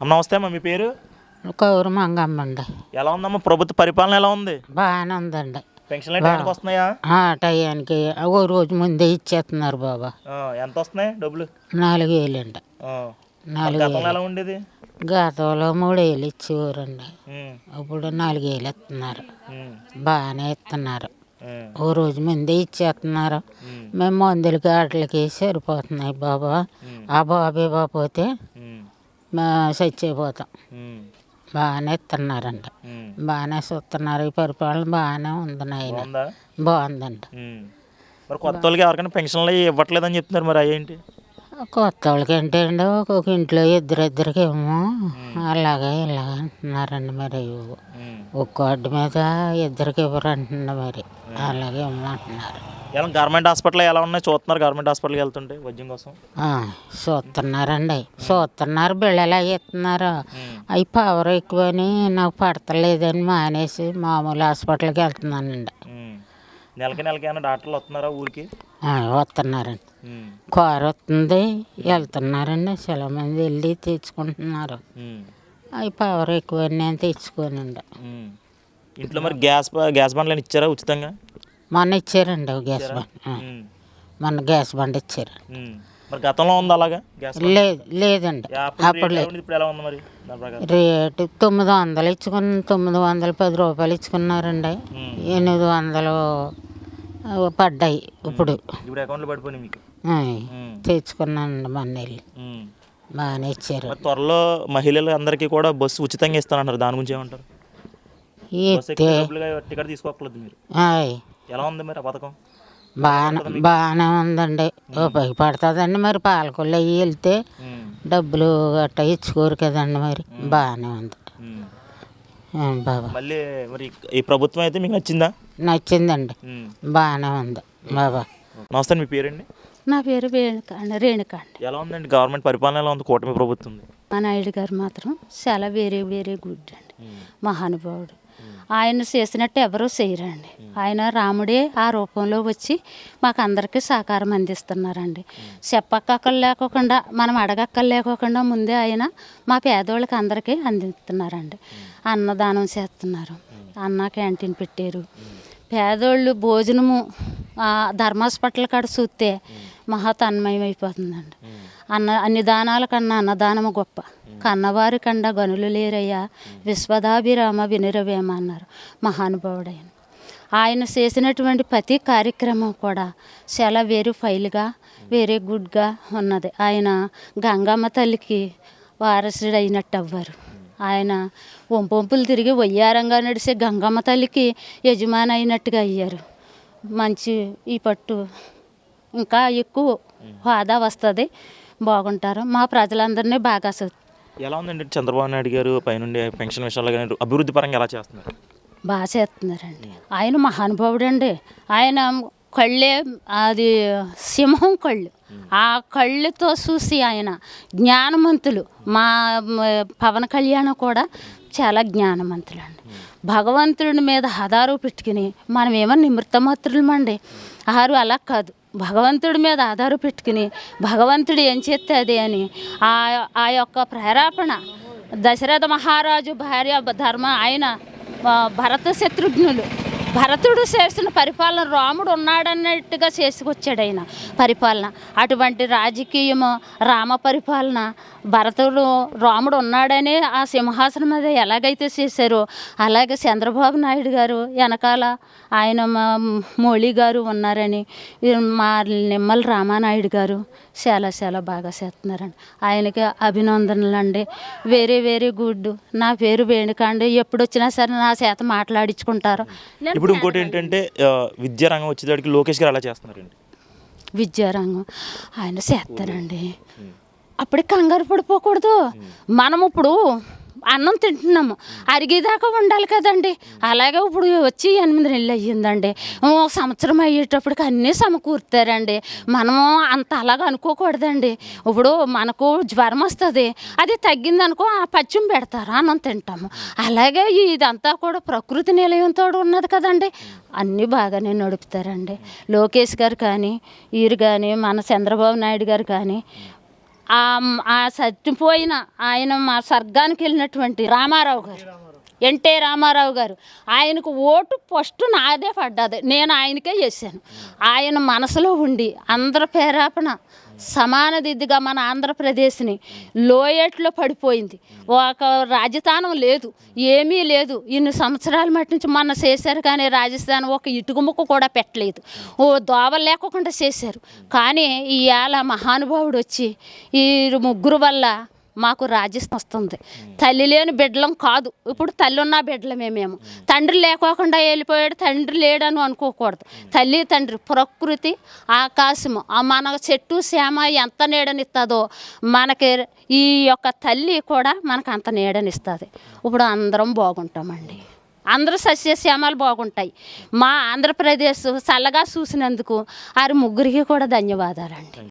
అమ్మ నమస్తే అమ్మ మీ పేరు? కౌరు మంగమ్మండి ఎలా ఉందమ్మా? ప్రభుత్వ పరిపాలన ఎలా ఉంది? బాగానే ఉందండి. పెన్షన్లు టైంకి వస్తున్నాయా? ఆ టయానికి ఓ రోజు ముందే ఇచ్చేస్తున్నారు బాబా. ఆ, ఎంత వస్తున్నాయి డబ్బులు? నాలుగు వేలండి. ఆ, నాలుగు గతంలో ఎలా ఉండేది? గతంలో మూడు వేలు ఇచ్చేవారండి. ఉమ్, ఇప్పుడు నాలుగు వేలు ఇస్తున్నారు. ఉమ్, బాగానే ఇస్తున్నారు. ఉమ్, ఓ రోజు ముందే ఇచ్చేస్తున్నారు. మేము మందులకి వాటికి సరిపోతున్నాయి బాబా. ఆ బాబే బాపోతే ఉమ్, మేము చచ్చిపోతాం బాగానే ఇస్తున్నారండి ఉమ్. బాగానే చూస్తున్నారు. ఈ పరిపాలన బాగానే ఉంది నాయన. బాగుందా? బాగుందండి ఉమ్. మరి కొత్త వాళ్ళకి ఎవరికైనా పెన్షన్లు ఇవ్వట్లేదని చెప్తున్నారు మరి అయ్యేంటి? కొత్త వాళ్ళకి అంటే అండి ఒక్కొక్క ఇంట్లో ఇద్దరిద్దరికి ఏమో అలాగే ఇలాగ అంటున్నారండి మరి. ఒక్క కార్డు మీద ఇద్దరికి ఇవ్వరు అంటున్నారు మరి అలాగే ఏమో అంటున్నారు. ఎలా గవర్నమెంట్ హాస్పిటల్ ఎలా ఉన్నాయి? చూస్తున్నారు గవర్నమెంట్ హాస్పిటల్కి వెళ్తుంటే వైద్యం కోసం? చూస్తున్నారండి చూస్తున్నారు బిళ్ళలు ఇస్తున్నారు అవి పవర్ ఎక్కువని నాకు పడతలేదని మానేసి మామూలు హాస్పిటల్కి వెళ్తున్నానండి. నెలకి నెలకి ఏమైనా డాక్టర్లు వస్తున్నారా ఊరికి? వస్తున్నారండి. కారు వస్తుంది వెళ్తున్నారండి. చాలా మంది వెళ్ళి తెచ్చుకుంటున్నారు. అవి పవర్ ఎక్కువ నేను తెచ్చుకోనండి. ఇంట్లో మరి గ్యాస్ గ్యాస్ బండ్లు ఇచ్చారా ఉచితంగా? మొన్న ఇచ్చారండి గ్యాస్ బండ్. మొన్న గ్యాస్ బండ్ ఇచ్చారు. మరి గతంలో ఉంది అలాగా లేదు లేదండి. అప్పుడు లేదు. రేటు తొమ్మిది వందలు ఇచ్చుకున్న తొమ్మిది వందలు పది రూపాయలు ఇచ్చుకున్నారండి. ఎనిమిది వందలు పడ్డాయి ఇప్పుడు. ఇప్పుడు అకౌంట్లో పడిపోయినాయి మీకు? తెచ్చుకున్నానండి మొన్న వెళ్ళి. బాగానే ఇచ్చారు. త్వరలో మహిళలు అందరికీ కూడా బస్సు ఉచితంగా ఇస్తానంటారు. దాని గురించి ఏమంటారు? టికెట్ తీసుకోకూడదు మీరు. ఎలా ఉంది మరి ఆ పథకం? బాగానే బాగానే ఉందండి. ఉపయోగపడుతుందండి మరి. పాలకొల్లు అవి వెళ్తే డబ్బులు గట్టా ఇచ్చుకోరు కదండి మరి. బాగానే ఉంది. బాబా. మళ్ళీ మరి ఈ ప్రభుత్వం అయితే మీకు నచ్చిందా? నచ్చిందండి. బాగానే ఉంది బాబా. నమస్తే మీ పేరండి? నా పేరు రేణుక అండి రేణుక అండి. ఎలా ఉందండి? గవర్నమెంట్ పరిపాలన ఎలా ఉంది? కూటమి ప్రభుత్వం మా నాయుడు గారు మాత్రం చాలా వెరీ వెరీ గుడ్ అండి. మహానుభావుడు. ఆయన చేసినట్టు ఎవరూ చేయరండి. ఆయన రాముడే ఆ రూపంలో వచ్చి మాకు అందరికీ సహకారం అందిస్తున్నారండి. చెప్పక్కలు లేకోకుండా మనం అడగక్కలు లేకోకుండా ముందే ఆయన మా పేదోళ్ళకి అందరికీ అందిస్తున్నారండి. అన్నదానం చేస్తున్నారు. అన్న క్యాంటీన్ పెట్టారు. పేదోళ్ళు భోజనము ఆ, కాడ చూస్తే మహా తన్మయం అయిపోతుందండి అన్న అన్ని దానాల కన్నా అన్నదానము గొప్ప. కన్నవారి కండ గనులు లేరయ్యా. విశ్వదాభిరామ వినురవేమ అన్నారు మహానుభావుడైన. ఆయన చేసినటువంటి ప్రతి కార్యక్రమం కూడా చాలా వెరీ ఫైల్గా వెరీ గుడ్గా ఉన్నది. ఆయన గంగమ్మ తల్లికి వారసుడు అయినట్టు అవ్వారు ఆయన వంపొంపులు తిరిగి వయ్యారంగా నడిచే గంగమ్మ తల్లికి యజమాని అయినట్టుగా అయ్యారు. మంచి ఈ పట్టు ఇంకా ఎక్కువ హోదా వస్తుంది. బాగుంటారు. మా ప్రజలందరినీ బాగా ఎలా ఉందండి? చంద్రబాబు నాయుడు గారు పైనుండి పెన్షన్ విషయాల్లో కానీ అభివృద్ధి పరంగా ఎలా చేస్తున్నారు? బాగా చేస్తున్నారండి. ఆయన మహానుభావుడు అండి ఆయన కళ్ళే అది సింహం కళ్ళు. ఆ కళ్ళుతో చూసి ఆయన జ్ఞానవంతులు మా పవన్ కళ్యాణ్ కూడా చాలా జ్ఞానవంతులు అండి భగవంతుడి మీద హదారు పెట్టుకుని మనం ఏమో నిమృతమాత్రులమండి ఆరు అలా కాదు. భగవంతుడి మీద ఆధార పెట్టుకుని భగవంతుడు ఏం చేస్తే అని ఆ ఆ యొక్క ప్రేరేపణ దశరథ మహారాజు భార్య ధర్మ ఆయన భరత శత్రుఘ్నులు భరతుడు చేసిన పరిపాలన రాముడు ఉన్నాడన్నట్టుగా చేసుకొచ్చాడు ఆయన పరిపాలన. అటువంటి రాజకీయము రామ పరిపాలన భరతుడు రాముడు ఉన్నాడని ఆ సింహాసనం మీద ఎలాగైతే చేశారో అలాగే చంద్రబాబు నాయుడు గారు వెనకాల ఆయన మా మోళీ గారు ఉన్నారని మా నిమ్మల రామానాయుడు గారు చాలా చాలా బాగా చేస్తున్నారండి ఆయనకి అభినందనలు అండి. వెరీ వెరీ గుడ్ నా పేరు వేణుకాండి. ఎప్పుడు వచ్చినా సరే నా చేత మాట్లాడించుకుంటారు. నేను ఇప్పుడు ఇంకోటి ఏంటంటే ఆ, విద్యా రంగం వచ్చేదానికి లోకేష్ గారు ఎలా చేస్తున్నారండి. విద్యారంగం ఆయన చేస్తారండి. అప్పుడు కంగారు పడిపోకూడదు. మనం ఇప్పుడు అన్నం తింటున్నాము. అరిగేదాకా ఉండాలి కదండి. అలాగే ఇప్పుడు వచ్చి ఎనిమిది నెలలు అయ్యిందండి. ఒక సంవత్సరం అయ్యేటప్పటికి అన్నీ సమకూరుతారండి. మనము అంత అలాగ అనుకోకూడదండి. ఇప్పుడు మనకు జ్వరం వస్తుంది. అది తగ్గిందనుకో ఆ పచ్చిం పెడతారు అన్నం తింటాము. అలాగే ఇదంతా కూడా ప్రకృతి నిలయంతో ఉన్నది కదండి. అన్నీ బాగానే నడుపుతారండి. లోకేష్ గారు కానీ వీరు కానీ మన చంద్రబాబు నాయుడు గారు కానీ ఆ చచ్చిపోయిన ఆయన మా స్వర్గానికి వెళ్ళినటువంటి రామారావు గారు. ఎన్టీ రామారావు గారు. ఆయనకు ఓటు ఫస్ట్ నాదే పడ్డది. నేను ఆయనకే చేశాను. ఆయన మనసులో ఉండి అందరి పేరాపణ సమాన దిద్దుగా మన ఆంధ్రప్రదేశ్ని లోయట్లో పడిపోయింది. ఒక రాజధానం లేదు ఏమీ లేదు. ఇన్ని సంవత్సరాల మట్టి నుంచి మొన్న చేశారు కానీ రాజస్థాన్ ఒక ఇటుక ముక్క కూడా పెట్టలేదు. ఓ దోవ లేకుండా చేశారు. కానీ ఇవాళ మహానుభావుడు వచ్చి ఈ ముగ్గురు వల్ల మాకు రాజ్యం వస్తుంది. తల్లి లేని బిడ్డలం కాదు. ఇప్పుడు తల్లి ఉన్న బిడ్డలమే మేము. తండ్రి లేకోకుండా వెళ్ళిపోయాడు తండ్రి లేడని అనుకోకూడదు. తల్లి తండ్రి ప్రకృతి ఆకాశము మన చెట్టు శ్యామ ఎంత నీడనిస్తుందో మనకి ఈ యొక్క తల్లి కూడా మనకు అంత నీడనిస్తుంది. ఇప్పుడు అందరం బాగుంటామండి. అందరూ సస్యశ్యామాలు బాగుంటాయి. మా ఆంధ్రప్రదేశ్ చల్లగా చూసినందుకు వారి ముగ్గురికి కూడా ధన్యవాదాలండి.